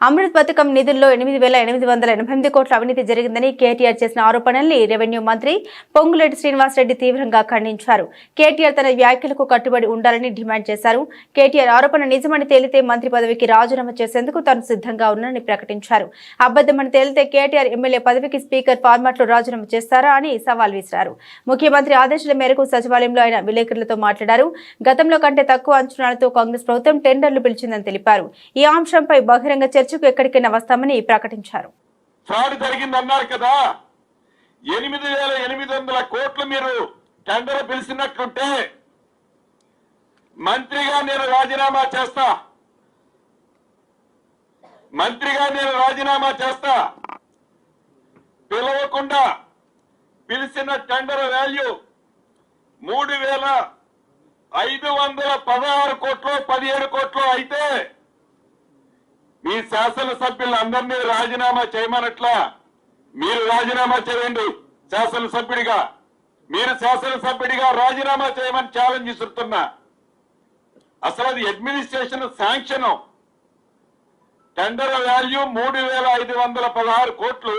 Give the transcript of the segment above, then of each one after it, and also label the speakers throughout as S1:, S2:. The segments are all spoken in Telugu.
S1: అమృత్ పథకం నిధుల్లో ఎనిమిది వేల ఎనిమిది వందల ఎనభై ఎనిమిది కోట్ల అవినీతి జరిగిందని కేటీఆర్ చేసిన ఆరోపణల్ని రెవెన్యూ మంత్రి పొంగులేటి శ్రీనివాసరెడ్డి తీవ్రంగా ఖండించారు. కేటీఆర్ తన వ్యాఖ్యలకు కట్టుబడి ఉండాలని డిమాండ్ చేశారు. కేటీఆర్ ఆరోపణ నిజమని తేలితే మంత్రి పదవికి రాజీనామా చేసేందుకు తాను సిద్ధంగా ఉన్నానని ప్రకటించారు. అబద్దమని తేలితే కేటీఆర్ ఎమ్మెల్యే పదవికి స్పీకర్ ఫార్మాట్లో రాజీనామా చేస్తారా అని సవాల్ విసిరారు. ముఖ్యమంత్రి ఆదేశాల మేరకు సచివాలయంలో ఆయన విలేకరులతో మాట్లాడారు. గతంలో కంటే తక్కువ అంచనాలతో కాంగ్రెస్ ప్రభుత్వం టెండర్లు పిలిచిందని తెలిపారు. ఈ అంశంపై బహిరంగ చర్చ చర్చకు ఎక్కడికైనా వస్తామని ప్రకటించారు.
S2: ఫ్రాడ్ జరిగింది అన్నారు కదా. ఎనిమిది వేల ఎనిమిది వందల కోట్లు మీరు టెండర్ పిలిచినట్లుంటే మంత్రిగా నేను రాజీనామా చేస్తా. మంత్రిగా నేను రాజీనామా చేస్తా. పిలవకుండా పిలిచిన టెండర్ వాల్యూ మూడు వేల ఐదు వందల పదహారు కోట్లు పదిహేడు కోట్లు అయితే ఈ శాసనసభ్యులందరినీ రాజీనామా చేయమనట్లా మీరు రాజీనామా చేయండి శాసనసభ్యుడిగా. మీరు శాసనసభ్యుడిగా రాజీనామా చేయమని ఛాలెంజ్ ఇస్తున్నా అసలు అది అడ్మినిస్ట్రేషన్ శాంక్షన్ టెండర్ వాల్యూ మూడు వేల ఐదు వందల పదహారు కోట్లు.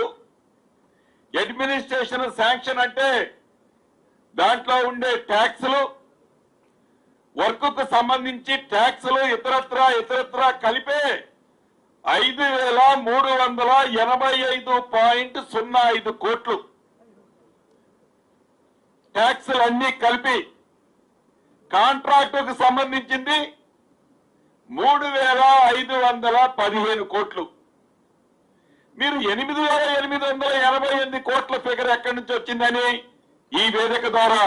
S2: అడ్మినిస్ట్రేషన్ శాంక్షన్ అంటే దాంట్లో ఉండే ట్యాక్సులు వర్క్కు సంబంధించి ట్యాక్సులు ఇతరత్ర ఇతరత్ర కలిపే ఐదు వేల మూడు వందల ఎనభై ఐదు పాయింట్ సున్నా ఐదు కోట్లు. ట్యాక్సులు అన్ని కలిపి కాంట్రాక్టుకు సంబంధించింది మూడు వేల ఐదు వందల పదిహేను కోట్లు. మీరు ఎనిమిది వేల ఎనిమిది వందల ఎనభై ఎనిమిది కోట్ల ఫిగర్ ఎక్కడి నుంచి వచ్చిందని ఈ వేదిక ద్వారా